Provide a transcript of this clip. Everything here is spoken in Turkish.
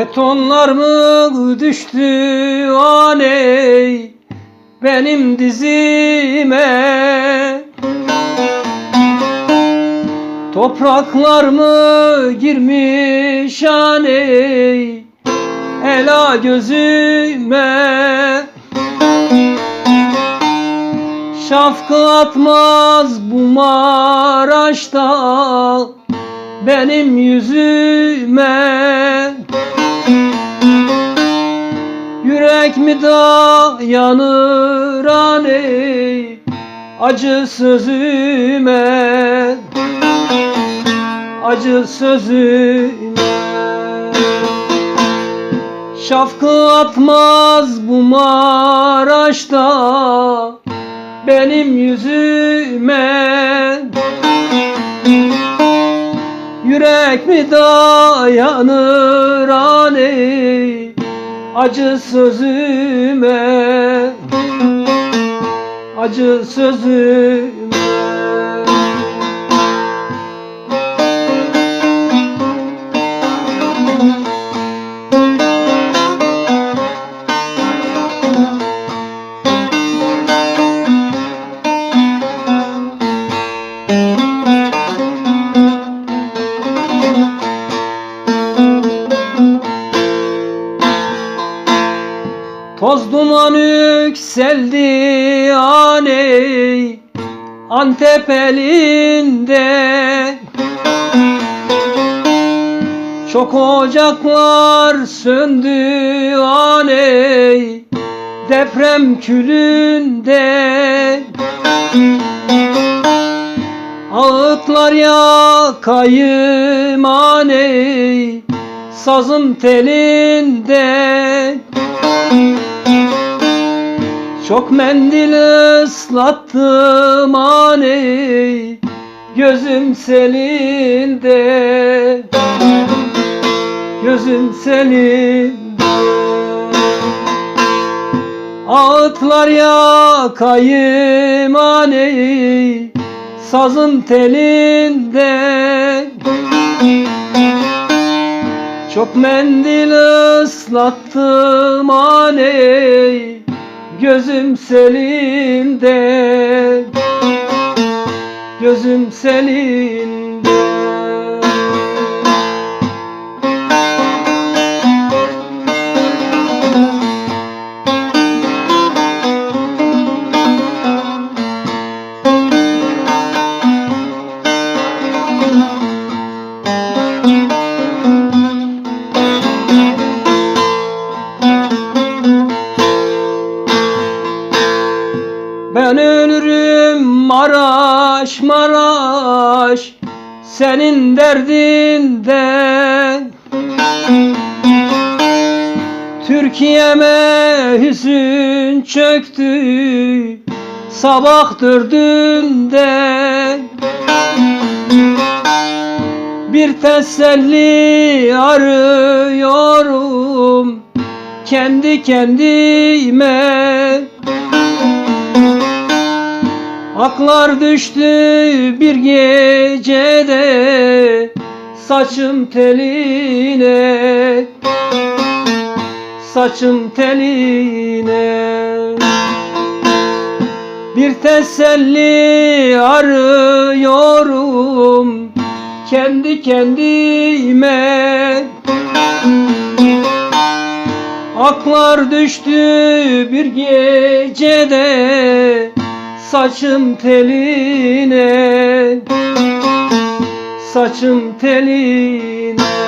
Betonlar mı düştü aney benim dizime. Topraklar mı girmiş aney ela gözüme? Şafkı atmaz bu Maraş'ta benim yüzüme Yürek mi dayanır aney acı sözüme. Acı sözüme. Şafkı atmaz bu Maraş'ta benim yüzüme. Yürek mi dayanır aney acı sözüme Acı sözüme Toz duman yükseldi aney Antep elinde. Çok ocaklar söndü aney Deprem külünde. Ağıtlar yakayım aney Sazım telinde çok mendil ıslattım aney Gözüm selinde. Gözüm selinde. Ağıtlar yakayım aney Sazın telinde. Çok mendil ıslattım aney Gözüm selinde. Gözüm selinde Maraş Maraş senin derdinden Türkiye'me hüzün çöktü sabah dördünde. Bir teselli arıyorum kendi kendime Aklar düştü bir gecede saçım teline Saçım teline. Bir teselli arıyorum kendi kendime. Aklar düştü bir gecede saçım teline Saçım teline